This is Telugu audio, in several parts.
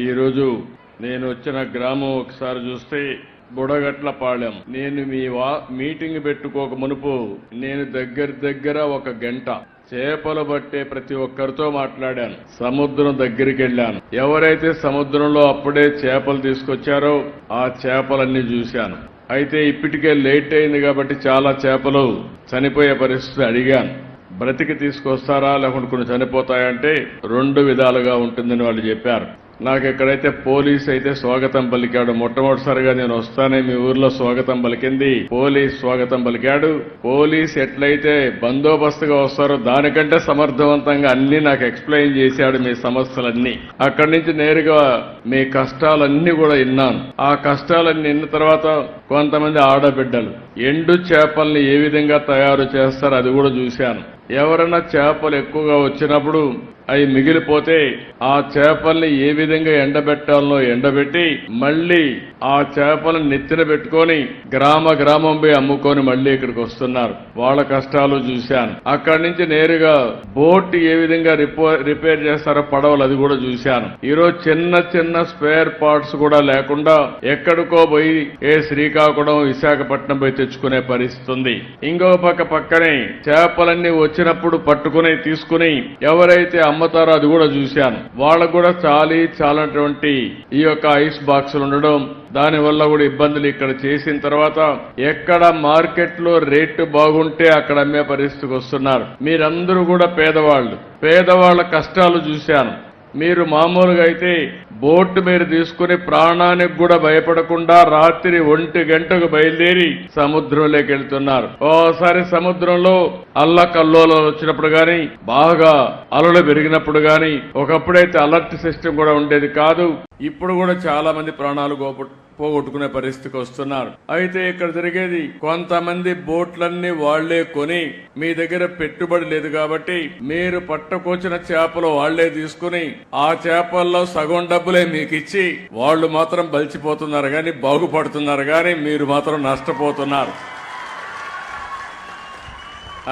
ఈరోజు నేను వచ్చిన గ్రామం ఒకసారి చూస్తే బుడగట్లపాలెం. నేను మీ వా మీటింగ్ పెట్టుకోక మునుపు నేను దగ్గర దగ్గర ఒక గంట చేపలు పట్టే ప్రతి ఒక్కరితో మాట్లాడాను. సముద్రం దగ్గరికి వెళ్ళాను ఎవరైతే సముద్రంలో అప్పుడే చేపలు తీసుకొచ్చారో ఆ చేపలన్నీ చూశాను. అయితే ఇప్పటికే లేట్ అయింది కాబట్టి చాలా చేపలు చనిపోయే పరిస్థితి అడిగాను. బ్రతికి తీసుకొస్తారా లేకుంటే కొన్ని చనిపోతాయంటే రెండు విధాలుగా ఉంటుందని వాళ్ళు చెప్పారు. నాకు ఎక్కడైతే పోలీస్ అయితే స్వాగతం పలికాడు మొట్టమొదటిసారిగా నేను వస్తానే మీ ఊర్లో స్వాగతం పలికింది. పోలీస్ స్వాగతం పలికాడు. పోలీస్ ఎట్లయితే బందోబస్తుగా వస్తారో దానికంటే సమర్థవంతంగా అన్ని నాకు ఎక్స్ప్లెయిన్ చేశాడు మీ సమస్యలన్నీ. అక్కడి నుంచి నేరుగా మీ కష్టాలన్నీ కూడా విన్నాను. ఆ కష్టాలన్నీ విన్న తర్వాత కొంతమంది ఆడబిడ్డలు. ఎండు చేపల్ని ఏ విధంగా తయారు చేస్తారో అది కూడా చూశాను. ఎవరైనా చేపలు ఎక్కువగా వచ్చినప్పుడు అవి మిగిలిపోతే ఆ చేపల్ని ఏ విధంగా ఎండబెట్టాలనో ఎండబెట్టి మళ్ళీ ఆ చేపలను నెత్తిన పెట్టుకొని గ్రామ గ్రామం పోయి అమ్ముకొని మళ్ళీ ఇక్కడికి వస్తున్నారు. వాళ్ళ కష్టాలు చూశాను. అక్కడి నుంచి నేరుగా బోట్ ఏ విధంగా రిపేర్ చేస్తారో పడవలు అది కూడా చూశాను. ఈరోజు చిన్న చిన్న స్పేర్ పార్ట్స్ కూడా లేకుండా ఎక్కడికో పోయి ఏ శ్రీకాకుళం విశాఖపట్నం పోయి తెచ్చుకునే పరిస్థితి ఉంది ఇంకో పక్క పక్కనే చేపలన్నీ వచ్చినప్పుడు పట్టుకుని తీసుకుని ఎవరైతే అమ్ముతారో అది కూడా చూశాను. వాళ్ళకు కూడా చాలి చాలనటువంటి ఈ యొక్క ఐస్ బాక్సులు ఉండడం దాని వల్ల కూడా ఇబ్బందులు ఇక్కడ చేసిన తర్వాత ఎక్కడ మార్కెట్లో రేటు బాగుంటే అక్కడ అమ్మే పరిస్థితికి వస్తున్నారు. మీరందరూ కూడా పేదవాళ్ళు. పేదవాళ్ళ కష్టాలు చూశాను. మీరు మామూలుగా అయితే బోట్ మీరు తీసుకుని ప్రాణానికి కూడా భయపడకుండా రాత్రి ఒంటి గంటకు బయలుదేరి సముద్రంలోకి వెళ్తున్నారు. ఓసారి సముద్రంలో అల్లకల్లోలం వచ్చినప్పుడు గాని బాగా అలలు పెరిగినప్పుడు గాని ఒకప్పుడైతే అలర్ట్ సిస్టమ్ కూడా ఉండేది కాదు. ఇప్పుడు కూడా చాలా మంది ప్రాణాలు గోప పోగొట్టుకునే పరిస్థితికి వస్తున్నారు. అయితే ఇక్కడ జరిగేది కొంతమంది బోట్లన్నీ వాళ్ళే కొని మీ దగ్గర పెట్టుబడి లేదు కాబట్టి మీరు పట్టుకొచ్చిన చేపలు వాళ్ళే తీసుకుని ఆ చేపల్లో సగం డబ్బులే మీకు ఇచ్చి వాళ్ళు మాత్రం బలిచిపోతున్నారు కానీ బాగుపడుతున్నారు కానీ మీరు మాత్రం నష్టపోతున్నారు.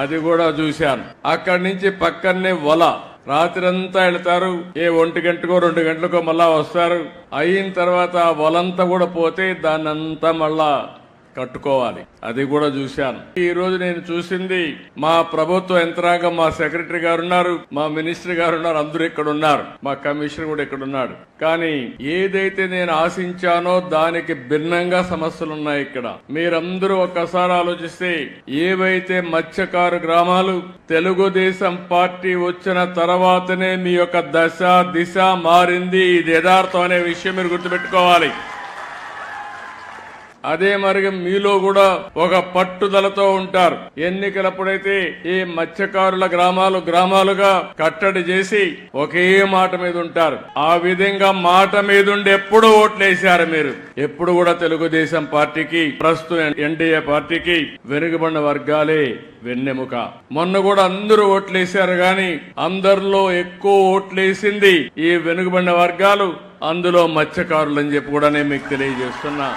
అది కూడా చూశాను. అక్కడి నుంచి పక్కనే వల. రాత్రంతా వెళ్తారు. ఏ ఒంటి గంటకో రెండు గంటలకో మళ్ళా వస్తారు. అయిన తర్వాత ఆ వలంతా కూడా పోతే దాన్నంతా మళ్ళా కట్టుకోవాలి. అది కూడా చూశాను. ఈ రోజు నేను చూసింది మా ప్రభుత్వ యంత్రాంగం మా సెక్రటరీ గారు ఉన్నారు మా మినిస్టర్ గారు ఉన్నారు అందరూ ఇక్కడ ఉన్నారు మా కమిషనర్ కూడా ఇక్కడ ఉన్నాడు కానీ ఏదైతే నేను ఆశించానో దానికి భిన్నంగా సమస్యలు ఉన్నాయి ఇక్కడ. మీరందరూ ఒక్కసారి ఆలోచిస్తే ఏవైతే మత్స్యకారు గ్రామాలు తెలుగుదేశం పార్టీ వచ్చిన తర్వాతనే మీ యొక్క దశ దిశ మారింది. ఇది యథార్థం అనే విషయం మీరు గుర్తుపెట్టుకోవాలి. అదే మరి మీలో కూడా ఒక పట్టుదలతో ఉంటారు. ఎన్నికలప్పుడైతే ఈ మత్స్యకారుల గ్రామాలు గ్రామాలుగా కట్టడి చేసి ఒకే మాట మీద ఉంటారు. ఆ విధంగా మాట మీద ఉండి ఎప్పుడు ఓట్లేశారు మీరు. ఎప్పుడు కూడా తెలుగుదేశం పార్టీకి ప్రస్తుతం ఎన్డీఏ పార్టీకి వెనుకబడిన వర్గాలే వెన్నెముక. మొన్న కూడా అందరూ ఓట్లేశారు గాని అందరిలో ఎక్కువ ఓట్లేసింది ఈ వెనుకబడిన వర్గాలు. అందులో మత్స్యకారులు అని చెప్పి కూడా నేను మీకు తెలియజేస్తున్నా.